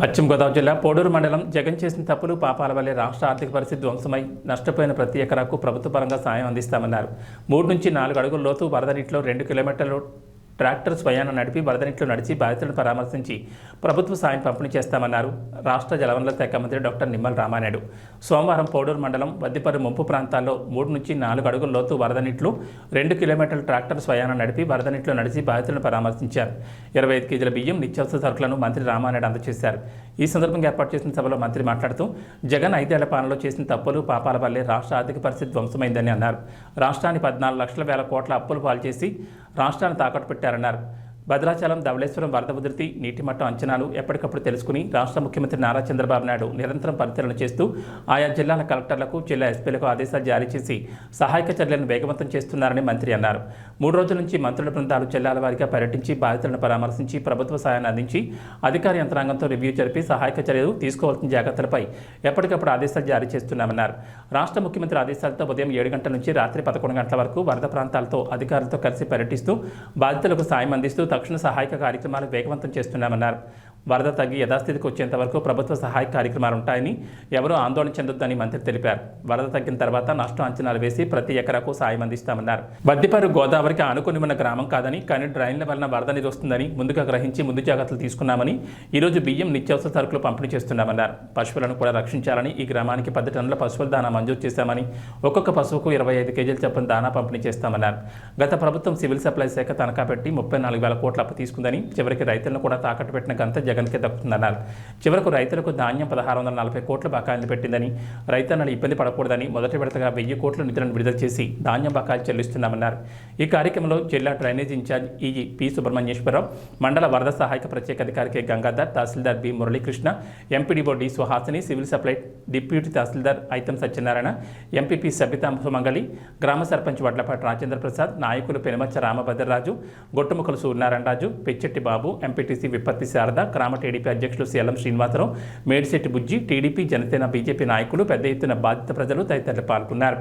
పశ్చిమ గోదావరి జిల్లా పోడూరు మండలం జగన్ చేసిన తప్పులు పాపాల వల్లే రాష్ట్ర ఆర్థిక పరిస్థితి ధ్వంసమై నష్టపోయిన ప్రతి ఎకరాకు ప్రభుత్వ పరంగా సాయం అందిస్తామన్నారు. మూడు నుంచి నాలుగు అడుగుల లోతు వరద నీటిలో రెండు కిలోమీటర్లు ట్రాక్టర్ స్వయాన నడిపి వరద నీటిలో నడిచి బాధితులను పరామర్శించి ప్రభుత్వ సాయం పంపిణీ చేస్తామన్నారు రాష్ట్ర జలవనరుల శాఖ మంత్రి డాక్టర్ నిమ్మల రామానాయుడు. సోమవారం పోడూరు మండలం వద్దిపర్రు ముంపు ప్రాంతాల్లో మూడు నుంచి నాలుగు అడుగుల లోతు వరద నీటిలో రెండు కిలోమీటర్ల ట్రాక్టర్ స్వయాన నడిపి వరద నీటిలో నడిచి బాధితులను పరామర్శించారు. ఇరవై ఐదు కేజీల బియ్యం నిత్యావసర సరుకులను మంత్రి రామానాయుడు అందజేశారు. ఈ సందర్భంగా ఏర్పాటు చేసిన సభలో మంత్రి మాట్లాడుతూ జగన్ ఐదేళ్ళ పాలనలో చేసిన తప్పులు పాపాల వల్లే రాష్ట్ర ఆర్థిక పరిస్థితి ధ్వంసమైందని అన్నారు. రాష్ట్రాన్ని పద్నాలుగు లక్షల వేల కోట్ల అప్పులు పాలు చేసి రాష్ట్రాన్ని తాకట్టు పెట్టారన్నారు. భద్రాచలం ధవళేశ్వరం వరద ఉధృతి నీటి మట్టం అంచనాలు ఎప్పటికప్పుడు తెలుసుకుని రాష్ట్ర ముఖ్యమంత్రి నారా చంద్రబాబు నాయుడు నిరంతరం పరిశీలన చేస్తూ ఆయా జిల్లాల కలెక్టర్లకు జిల్లా ఎస్పీలకు ఆదేశాలు జారీ చేసి సహాయక చర్యలను వేగవంతం చేస్తున్నారని మంత్రి అన్నారు. మూడు రోజుల నుంచి మంత్రుల బృందాలు జిల్లాల వారీగా పర్యటించి బాధితులను పరామర్శించి ప్రభుత్వ సాయాన్ని అందించి అధికార యంత్రాంగంతో రివ్యూ జరిపి సహాయక చర్యలు తీసుకోవాల్సిన జాగ్రత్తలపై ఎప్పటికప్పుడు ఆదేశాలు జారీ చేస్తున్నామన్నారు. రాష్ట్ర ముఖ్యమంత్రి ఆదేశాలతో ఉదయం ఏడు గంటల నుంచి రాత్రి పదకొండు గంటల వరకు వరద ప్రాంతాలతో అధికారులతో కలిసి పర్యటిస్తూ బాధితులకు సాయం అందిస్తూ తక్షణ సహాయక కార్యక్రమాలు వేగవంతం చేస్తున్నామన్నారు. వరద తగ్గి యథాస్థితికి వచ్చేంత వరకు ప్రభుత్వ సహాయ కార్యక్రమాలు ఉంటాయని ఎవరూ ఆందోళన చెందొద్దని మంత్రి తెలిపారు. వరద తగ్గిన తర్వాత నష్టం అంచనాలు వేసి ప్రతి ఎకరాకు సాయం అందిస్తామన్నారు. వద్దిపరు గోదావరికి ఆనుకుని ఉన్న గ్రామం కాదని కానీ డ్రైన్ల వలన వరద నీరు వస్తుందని ముందుగా గ్రహించి ముందు జాగ్రత్తలు తీసుకున్నామని ఈరోజు బియ్యం నిత్యావసర సరుకులు పంపిణీ చేస్తున్నామన్నారు. పశువులను కూడా రక్షించాలని ఈ గ్రామానికి పది టన్నుల పశువుల దానా మంజూరు చేశామని ఒక్కొక్క పశువుకు ఇరవై ఐదు కేజీల చొప్పున దానా పంపిణీ చేస్తామన్నారు. గత ప్రభుత్వం సివిల్ సప్లై శాఖ తనఖా పెట్టి ముప్పై నాలుగు వేల కోట్ల అప్పు తీసుకుందని చివరికి రైతులను కూడా తాకట్టు పెట్టిన గంత జగన్కే దక్కుతుందన్నారు చివరకు రైతులకు ధాన్యం పదహారు వందల నలభై కోట్ల బకాయిలు పెట్టిందని రైతన్నలు ఇబ్బంది పడకూడదని మొదటి విడతగా వెయ్యి కోట్ల నిధులను విడుదల చేసి ధాన్యం బకాయిలు చెల్లిస్తున్నామన్నారు. ఈ కార్యక్రమంలో జిల్లా drainage incharge easy P Subrahmanyeswara Rao మండల వరద సహాయక ప్రత్యేక అధికారి K Gangadhar tahsildar B Murali Krishna MPDO D Suhasini civil supply deputy tahsildar Aitam Satyanarayana MPP Sabitha Sumangali గ్రామ సర్పంచ్ వడ్లపాటి రాజేంద్ర ప్రసాద్ నాయకులు పెనుమచ్చ రామభద్రరాజు గొట్టుముఖలు సూర్యనారాయణరాజు పెచ్చెట్టి బాబు ఎంపీటీసీ విపత్తి శారద రామ టీడీపీ అధ్యక్షులు CM Srinivasarao Medisetti Bujji TDP Janasena BJP నాయకులు పెద్ద ఎత్తున బాధిత ప్రజలు తదితరులు పాల్గొన్నారు.